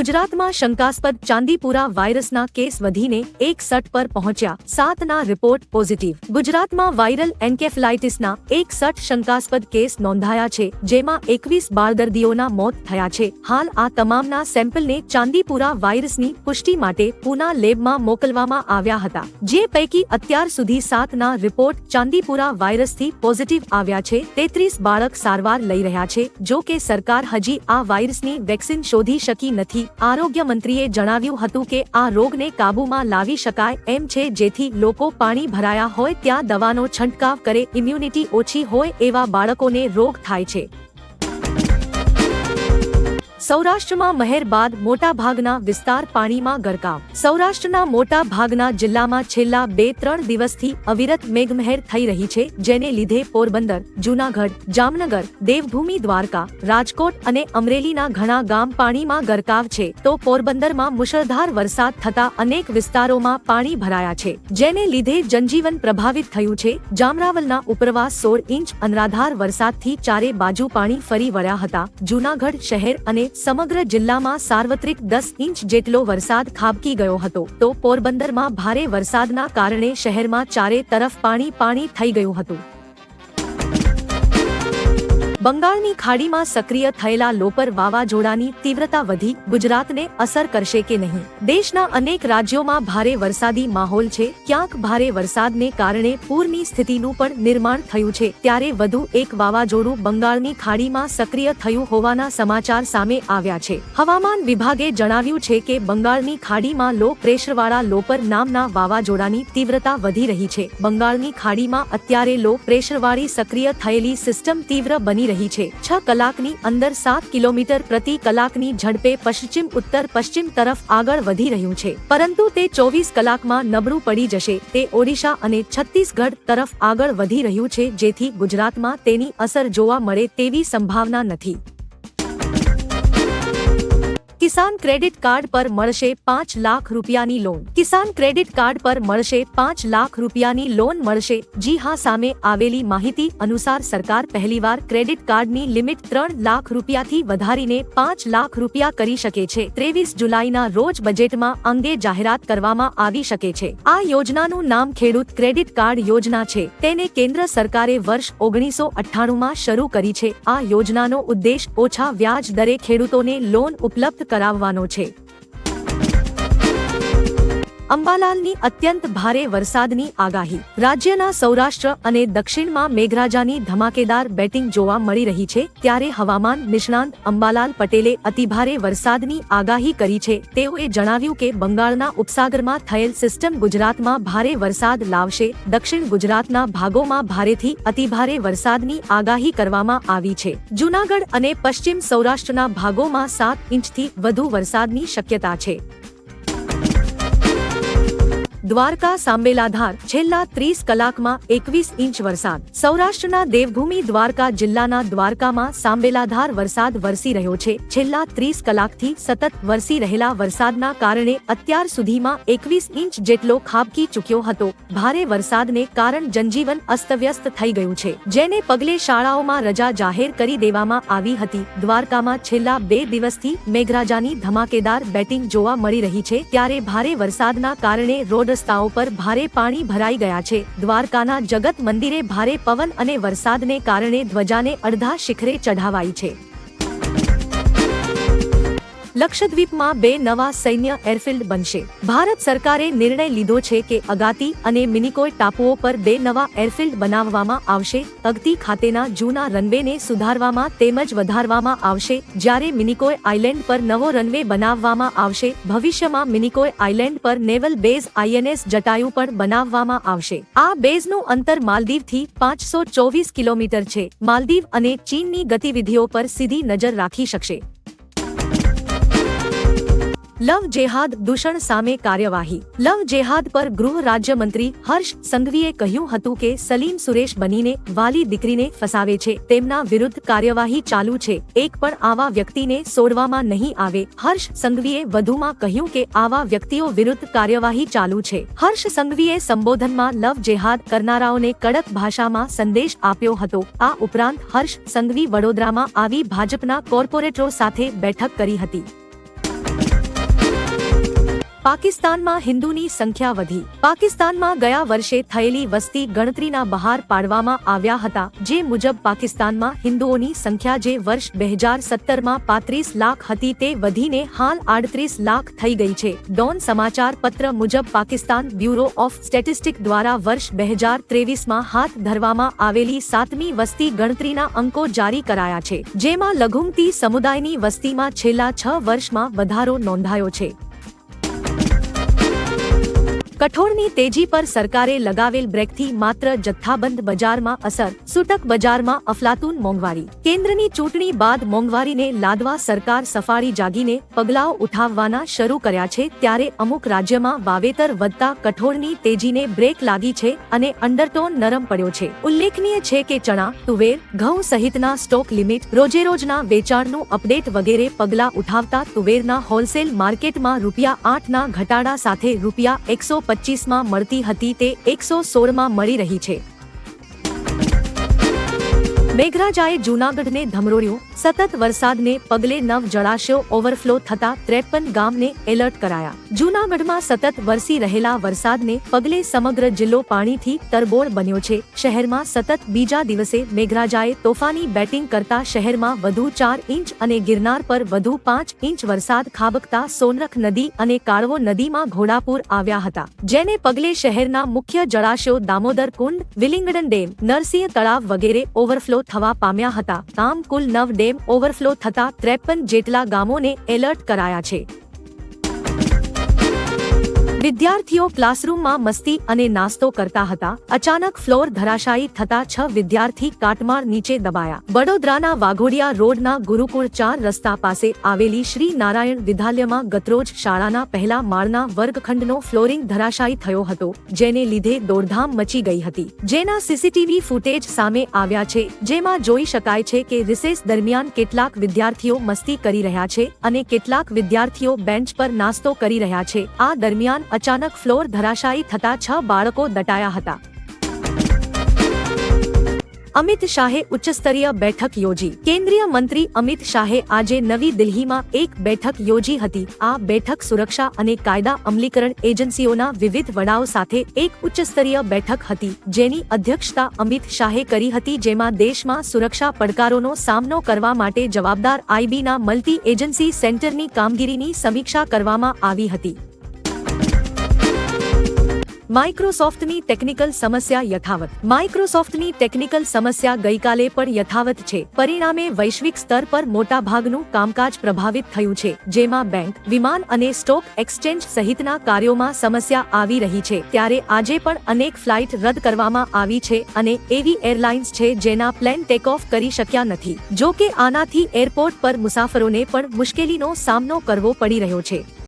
ગુજરાતમાં શંકાસ્પદ ચાંદીપુરા વાયરસના કેસ વધીને એક સટ પર પહોંચ્યા. સાતના રિપોર્ટ પોઝિટિવ. ગુજરાતમાં વાયરલ એન્કેફલાઇટિસના એક સટ શંકાસ્પદ કેસ નોંધાયા છે, જેમાં એકવીસ બાળદર્દીઓના મોત થયા છે. હાલ આ તમામના સેમ્પલને ચાંદીપુરા વાયરસની પુષ્ટિ માટે પુના લેબમાં મોકલવામાં આવ્યા હતા. જે પૈકી અત્યાર સુધી સાતના રિપોર્ટ ચાંદીપુરા વાયરસથી પોઝિટિવ આવ્યા છે. તેત્રીસ બાળક સારવાર લઈ રહ્યા છે. જો કે સરકાર હજી આ વાયરસની વેક્સિન શોધી શકી નથી. આરોગ્ય મંત્રીએ જણાવ્યું હતું કે આ રોગને કાબૂમાં લાવી શકાય એમ છે જેથી લોકો પાણી ભરાયા હોય ત્યાં દવાનો છંટકાવ કરે ઇમ્યુનિટી ઓછી હોય એવા બાળકોને રોગ થાય છે. સૌરાષ્ટ્રમાં મહેર બાદ મોટા ભાગના વિસ્તાર પાણીમાં ગરકાવ. સૌરાષ્ટ્રના મોટા ભાગના જિલ્લામાં છેલ્લા બે ત્રણ દિવસથી અવિરત મેઘમહેર થઈ રહી છે, જેને લીધે પોરબંદર, જૂનાગઢ, જામનગર, દેવભૂમિ, દ્વારકા, રાજકોટ અને અમરેલીના ઘણા ગામ પાણીમાં ગરકાવ છે. તો પોરબંદરમાં મુશળધાર વરસાદ થતા અનેક વિસ્તારોમાં પાણી ભરાયા છે, જેને લીધે જનજીવન પ્રભાવિત થયું છે. જામરાવલના ઉપરવાસ સોળ ઇંચ અનરાધાર વરસાદથી ચારે બાજુ પાણી ફરી વળ્યા હતા. જૂનાગઢ શહેર અને સમગ્ર જિલ્લામાં સાર્વત્રિક દસ ઇંચ જેટલો વરસાદ ખાબકી ગયો હતો. તો પોરબંદરમાં ભારે વરસાદના કારણે શહેરમાં ચારે તરફ પાણી પાણી થઈ ગયું હતું. બંગાળની ખાડીમાં સક્રિય થયેલા લોપર વાવાઝોડાની તીવ્રતા વધી, ગુજરાતને અસર કરશે કે નહીં? દેશના અનેક રાજ્યોમાં ભારે વરસાદી માહોલ છે. ક્યાંક ભારે વરસાદને કારણે પૂરની સ્થિતિનું પણ નિર્માણ થયું છે. ત્યારે વધુ એક વાવાઝોડું બંગાળની ખાડીમાં સક્રિય થયું હોવાના સમાચાર સામે આવ્યા છે. હવામાન વિભાગે જણાવ્યું છે કે બંગાળની ખાડીમાં લો પ્રેશરવાળા લોપર નામના વાવાઝોડાની તીવ્રતા વધી રહી છે. બંગાળની ખાડીમાં અત્યારે લો પ્રેશરવાળી સક્રિય થયેલી સિસ્ટમ તીવ્ર બની રહી છે. છ કલાકની અંદર સાત કિલોમીટર પ્રતિ કલાકની ઝડપે પશ્ચિમ ઉત્તર પશ્ચિમ તરફ આગળ વધી રહ્યું છે. પરંતુ તે ચોવીસ કલાકમાં નબળું પડી જશે. તે ઓડિશા અને છત્તીસગઢ તરફ આગળ વધી રહ્યું છે, જેથી ગુજરાતમાં તેની અસર જોવા મળે તેવી સંભાવના નથી. કિસાન ક્રેડિટ કાર્ડ પર મળશે પાંચ લાખ રૂપિયાની લોન. કિસાન ક્રેડિટ કાર્ડ પર મળશે પાંચ લાખ રૂપિયાની લોન મળશે. જી હા, સામે આવેલી માહિતી અનુસાર સરકાર પહેલીવાર ક્રેડિટ કાર્ડની લિમિટ ત્રણ લાખ રૂપિયાથી વધારીને પાંચ લાખ રૂપિયા કરી શકે છે. ત્રેવીસ જુલાઈના રોજ બજેટમાં અંગે જાહેરાત કરવામાં આવી શકે છે. આ યોજનાનું નામ ખેડૂત ક્રેડિટ કાર્ડ યોજના છે. તેને કેન્દ્ર સરકારે વર્ષ ઓગણીસો અઠ્ઠાણુંમાં શરૂ કરી છે. આ યોજનાનો ઉદ્દેશ ઓછા વ્યાજ દરે ખેડૂતોને લોન ઉપલબ્ધ કરાવવાનો છે. અંબાલાલની અત્યંત ભારે વરસાદની આગાહી. રાજ્યના સૌરાષ્ટ્ર અને દક્ષિણમાં મેઘરાજાની ધમાકેદાર બેટિંગ જોવા મળી રહી છે, ત્યારે હવામાન નિષ્ણાંત અંબાલાલ પટેલે અતિભારે વરસાદની આગાહી કરી છે. તેઓએ જણાવ્યું કે બંગાળના ઉપસાગરમાં થયેલ સિસ્ટમ ગુજરાતમાં ભારે વરસાદ લાવશે. દક્ષિણ ગુજરાતના ભાગોમાં ભારેથી અતિભારે વરસાદની આગાહી કરવામાં આવી છે. જૂનાગઢ અને પશ્ચિમ સૌરાષ્ટ્રના ભાગોમાં સાત ઇંચથી વધુ વરસાદની શક્યતા છે. દ્વારકા સાંબેલાધાર છેલ્લા ત્રીસ કલાકમાં એકવીસ ઇંચ વરસાદ. સૌરાષ્ટ્રના દેવભૂમિ દ્વારકા જિલ્લાના દ્વારકામાં સાંબેલાધાર વરસાદ વરસી રહ્યો છે. છેલ્લા ત્રીસ કલાકથી સતત વરસી રહેલા વરસાદના કારણે અત્યાર સુધીમાં એકવીસ ઇંચ જેટલો ખાબકી ચૂક્યો હતો. ભારે વરસાદને કારણ જનજીવન અસ્તવ્યસ્ત થઈ ગયું છે. જેને પગલે શાળાઓમાં રજા જાહેર કરી દેવામાં આવી હતી. દ્વારકામાં છેલ્લા બે દિવસથી મેઘરાજાની ધમાકેદાર બેટિંગ જોવા મળી રહી છે. ત્યારે ભારે વરસાદના કારણે રોડ રસ્તાઓ પર ભારે પાણી ભરાઈ ગયા છે. દ્વારકાના જગત મંદિરે ભારે પવન અને વરસાદને કારણે ધ્વજાને અડધા શિખરે ચઢાવાઈ છે. લક્ષદ્વીપમાં બે નવા સૈન્ય એરફિલ્ડ બનશે. ભારત સરકારે નિર્ણય લીધો છે કે અગાતી અને મિનિકોય ટાપુઓ પર બે નવા એરફિલ્ડ બનાવવામાં આવશે. અગતી ખાતેના જૂના રનવેને સુધારવામાં તેમજ વધારવામાં આવશે. જ્યારે મિનિકોય આઇલેન્ડ પર નવો રનવે બનાવવામાં આવશે, ભવિષ્યમાં મિનિકોય આઇલેન્ડ પર નેવલ બેઝ આઈએનએસ જટાયુ પણ બનાવવામાં આવશે. આ બેઝનું અંતર માલદીવથી પાંચસો ચોવીસ કિલોમીટર છે. માલદીવ અને ચીનની ગતિવિધિઓ પર સીધી નજર રાખી શકશે. લવ જેહાદ દૂષણ સામે કાર્યવાહી. લવ જેહાદ પર ગૃહ રાજ્યમંત્રી હર્ષ સંઘવીએ કહ્યું હતું કે સલીમ સુરેશ બનીને વાલી દીકરીને ફસાવે છે. તેમના વિરુદ્ધ કાર્યવાહી ચાલુ છે. એક પણ આવા વ્યક્તિને સોડવામાં નહીં આવે. હર્ષ સંઘવીએ વધુમાં કહ્યું કે આવા વ્યક્તિઓ વિરુદ્ધ કાર્યવાહી ચાલુ છે. હર્ષ સંઘવીએ સંબોધનમાં લવ જેહાદ કરનારાઓને કડક ભાષામાં સંદેશ આપ્યો હતો. આ ઉપરાંત હર્ષ સંઘવી વડોદરામાં આવી ભાજપના કોર્પોરેટરો સાથે બેઠક કરી હતી. પાકિસ્તાનમાં હિન્દુની સંખ્યા વધી. પાકિસ્તાનમાં ગયા વર્ષે થયેલી વસ્તી ગણતરીના બહાર પાડવામાં આવ્યા હતા, જે મુજબ પાકિસ્તાનમાં હિન્દુઓની સંખ્યા જે વર્ષ બે હજાર સત્તરમાં પાંત્રીસ લાખ હતી તે વધીને હાલ આડત્રીસ લાખ થઈ ગઈ છે. ડોન સમાચાર પત્ર મુજબ પાકિસ્તાન બ્યુરો ઓફ સ્ટેટિસ્ટિક દ્વારા વર્ષ બે હજાર ત્રેવીસમાં હાથ ધરવામાં આવેલી સાતમી વસ્તી ગણતરીના અંકો જારી કરાયા છે, જેમાં લઘુમતી સમુદાયની વસ્તીમાં છેલ્લા છ વર્ષમાં વધારો નોંધાયો છે. કઠોળની તેજી પર સરકારે લગાવેલ બ્રેકથી માત્ર જથ્થાબંધ બજારમાં અસર સૂટક બજારમાં અફલાતુન મોંઘવારી. કેન્દ્રની ચૂંટણી બાદ મોંઘવારીને લાદવા સરકાર સફાળી જાગીને પગલાઓ ઉઠાવવાના શરૂ કર્યા છે ત્યારે અમુક રાજ્યમાં વાવેતર વધતા કઠોળની તેજીને બ્રેક લાગી છે અને અંડરટોન નરમ પડ્યો છે. ઉલ્લેખનીય છે કે ચણા, તુવેર, ઘઉં સહિતના સ્ટોક લિમિટ રોજેરોજના વેચાણનું અપડેટ વગેરે પગલાં ઉઠાવતા તુવેરના હોલસેલ માર્કેટમાં રૂપિયા આઠના ઘટાડા સાથે રૂપિયા એકસો પચીસમાં મળતી હતી તે એકસો સોળમાં મળી રહી છે. મેઘરાજાએ જૂનાગઢને ધમરોળ્યું સતત વરસાદને પગલે નવ જળાશયો ઓવરફ્લો થતા ત્રેપન ગામને એલર્ટ કરાયા. જૂનાગઢમાં સતત વરસી રહેલા વરસાદને પગલે સમગ્ર જિલ્લો પાણીથી તરબોળ બન્યો છે. શહેરમાં સતત બીજા દિવસે મેઘરાજાએ તોફાની બેટિંગ કરતા શહેરમાં વધુ ચાર ઇંચ અને ગિરનાર પર વધુ પાંચ ઇંચ વરસાદ ખાબકતા સોનરખ નદી અને કાળવો નદીમાં ઘોડાપુર આવ્યા હતા. જેને પગલે શહેરના મુખ્ય જળાશયો દામોદર કુંડ, વિલિંગડન ડેમ, નરસિંહ તળાવ વગેરે ઓવરફ્લો થવા પામ્યા હતા. આમ કુલ નવ ડેમ ઓવરફ્લો થતા ત્રેપન જેટલા ગામોને એલર્ટ કરાયા છે. વિદ્યાર્થીઓ ક્લાસરૂમમાં મસ્તી અને નાસ્તો કરતા હતા. અચાનક ફ્લોર ધરાશાયી થતા છ વિદ્યાર્થી કાટમાળ નીચે દબાયા. વડોદરાના વાઘોડિયા રોડના ગુરુકુળ ચાર રસ્તા પાસે આવેલી શ્રી નારાયણ વિદ્યાલયમાં ગતરોજ શાળાના પહેલા માળના વર્ગખંડનો ફ્લોરિંગ ધરાશાયી થયો હતો, જેને લીધે દોડધામ મચી ગઈ હતી. જેના સીસીટીવી ફૂટેજ સામે આવ્યા છે, જેમાં જોઈ શકાય છે કે રિસેસ દરમિયાન કેટલાક વિદ્યાર્થીઓ મસ્તી કરી રહ્યા છે અને કેટલાક વિદ્યાર્થીઓ બેન્ચ પર નાસ્તો કરી રહ્યા છે. આ દરમિયાન અચાનક ફ્લોર ધરાશાયી થતા છ બાળકો દટાયા હતા. અમિત શાહે ઉચ્ચસ્તરીય બેઠક યોજી. કેન્દ્રીય મંત્રી અમિત શાહે આજે નવી દિલ્હીમાં એક બેઠક યોજી હતી. આ બેઠક સુરક્ષા અને કાયદા અમલીકરણ એજન્સીઓના વિવિધ વડાઓ સાથે એક ઉચ્ચસ્તરીય બેઠક હતી, જેની અધ્યક્ષતા અમિત શાહે કરી હતી, જેમાં દેશમાં સુરક્ષા પડકારોનો સામનો કરવા માટે જવાબદાર આઈબીના મલ્ટી એજન્સી સેન્ટરની કામગીરીની સમીક્ષા કરવામાં આવી હતી. માઇક્રોસોફ્ટની ટેકનિકલ સમસ્યા યથાવત. માઇક્રોસોફ્ટની ટેકનિકલ સમસ્યા ગઈકાલે પણ યથાવત છે. પરિણામે વૈશ્વિક સ્તર પર મોટા ભાગનું કામકાજ પ્રભાવિત થયું છે. જેમાં બેંક, વિમાન અને સ્ટોક એક્સચેન્જ સહિતના કાર્યોમાં સમસ્યા આવી રહી છે. ત્યારે આજે પણ અનેક ફ્લાઇટ રદ કરવામાં આવી છે અને એવી એરલાઇન્સ છે જેના પ્લેન ટેક ઓફ કરી શક્યા નથી. જો કે આનાથી એરપોર્ટ પર મુસાફરોને પણ મુશ્કેલીનો સામનો કરવો પડી રહ્યો છે.